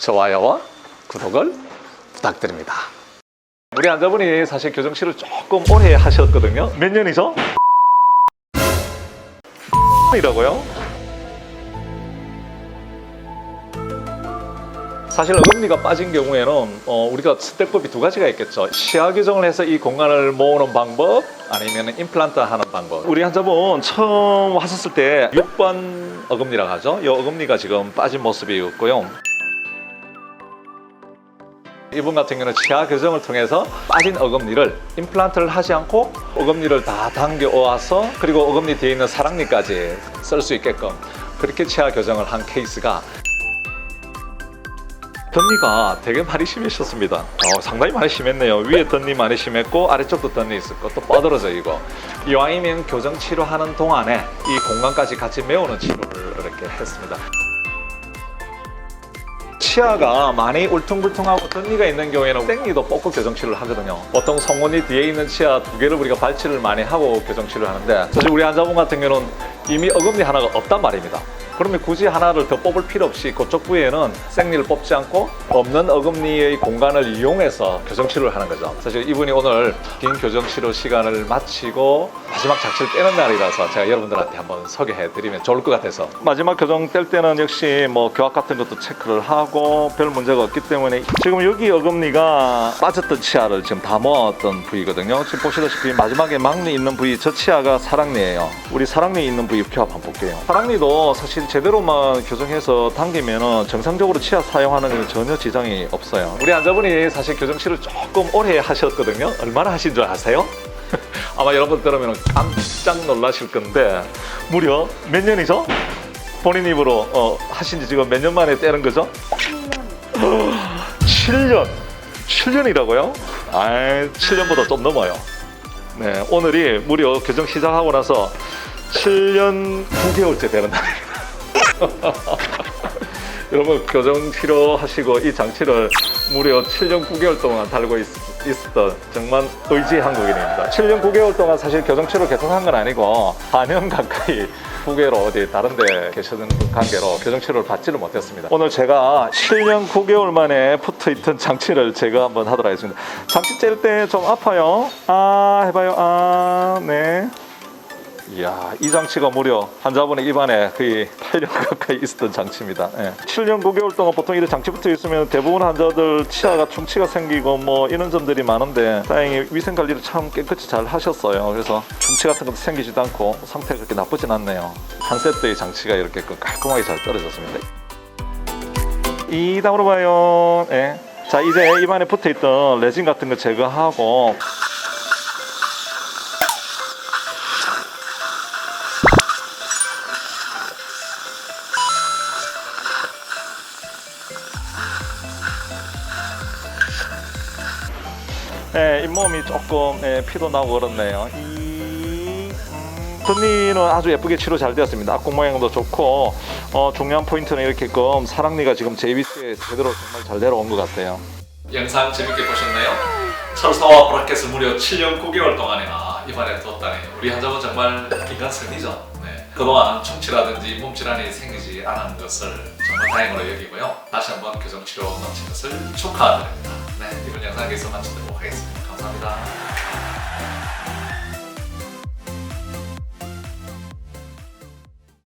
좋아요와 구독을 부탁드립니다. 우리 환자분이 사실 교정치를 조금 오래 하셨거든요. 몇 년이죠? 이라고요? 사실 어금니가 빠진 경우에는 어, 우리가 스택법이 두 가지가 있겠죠. 시야 교정을 해서 이 공간을 모으는 방법 아니면 임플란트 하는 방법. 우리 환자분 처음 하셨을 때 6번 어금니라고 하죠. 이 어금니가 지금 빠진 모습이었고요. 이분 같은 경우는 치아 교정을 통해서 빠진 어금니를 임플란트를 하지 않고 어금니를 다 당겨 와서 그리고 어금니 뒤에 있는 사랑니까지 쓸 수 있게끔 그렇게 치아 교정을 한 케이스가 덧니가 되게 많이 심해졌습니다. 어, 상당히 많이 심했네요. 위에 덧니 많이 심했고 아래쪽도 덧니 있었고 또 뻗어져 이거. 이왕이면 교정 치료하는 동안에 이 공간까지 같이 메우는 치료를 이렇게 했습니다. 치아가 많이 울퉁불퉁하고 덧니가 있는 경우에는 땡니도 뽑고 교정 치료를 하거든요. 보통 성원이 뒤에 있는 치아 두 개를 우리가 발치를 많이 하고 교정 치료를 하는데 사실 우리 환자분 같은 경우는 이미 어금니 하나가 없단 말입니다. 그러면 굳이 하나를 더 뽑을 필요 없이 그쪽 부위에는 생리를 뽑지 않고 없는 어금니의 공간을 이용해서 교정 치료를 하는 거죠. 사실 이분이 오늘 긴 교정 치료 시간을 마치고 마지막 작치를 떼는 날이라서 제가 여러분들한테 한번 소개해 드리면 좋을 것 같아서 마지막 교정 뗄 때는 역시 뭐 교합 같은 것도 체크를 하고 별 문제가 없기 때문에 지금 여기 어금니가 빠졌던 치아를 지금 다 모았던 부위거든요. 지금 보시다시피 마지막에 막니 있는 부위 저 치아가 사랑니예요. 우리 사랑니 있는 부위 교합 한번 볼게요. 사랑니도 사실 제대로만 교정해서 당기면은 정상적으로 치아 사용하는 데 전혀 지장이 없어요. 우리 환자분이 사실 교정 치료를 조금 오래 하셨거든요. 얼마나 하신 줄 아세요? 아마 여러분 들으면 깜짝 놀라실 건데 무려 몇 년이죠? 본인 입으로 어, 하신 지 지금 몇 년 만에 떼는 거죠? 7년. 7년이라고요? 아, 7년보다 좀 넘어요. 네, 오늘이 무려 교정 시작하고 나서 7년 9개월째 되는 날입니다. 여러분 교정 치료하시고 이 장치를 무려 7년 9개월 동안 달고 있, 있었던 정말 의지의 한국인입니다. 7년 9개월 동안 사실 교정 치료 계속 한 건 아니고 4년 가까이 후계로 어디 다른 데 계시는 관계로 교정 치료를 받지를 못했습니다. 오늘 제가 7년 9개월 만에 붙어 있던 장치를 제가 한번 하도록 하겠습니다. 장치 뗄때좀 아파요. 아 해봐요. 아 네. 이야, 이 장치가 무려 환자분의 입안에 거의 8년 가까이 있었던 장치입니다. 예. 7년 9개월 동안 보통 이런 장치 붙어 있으면 대부분 환자들 치아가 충치가 생기고 뭐 이런 점들이 많은데 다행히 위생 관리를 참 깨끗이 잘 하셨어요. 그래서 충치 같은 것도 생기지도 않고 상태가 그렇게 나쁘진 않네요. 한 세트의 장치가 이렇게 깔끔하게 잘 떨어졌습니다. 이 다음으로 봐요. 예. 자, 이제 입안에 붙어 있던 레진 같은 거 제거하고 예, 잇몸이 조금 예, 피도 나고 그렇네요. 이 음, 아주 예쁘게 치료 잘 되었습니다. 앞공 모양도 좋고 어, 중요한 포인트는 이렇게끔 사랑니가 지금 제 위치에 제대로 정말 잘 내려온 것 같아요. 영상 재밌게 보셨나요? 철사와 브라켓을 무려 7년 9개월 동안이나 입안에 뒀다니 우리 환자분 정말 인간성이죠. 네. 그동안 충치라든지 몸 질환이 생기지 않은 것을 정말 다행으로 여기고요. 다시 한번 교정 치료 마친 것을 축하드립니다. 네, 이번 영상 여기서 마치도록 하겠습니다. 감사합니다.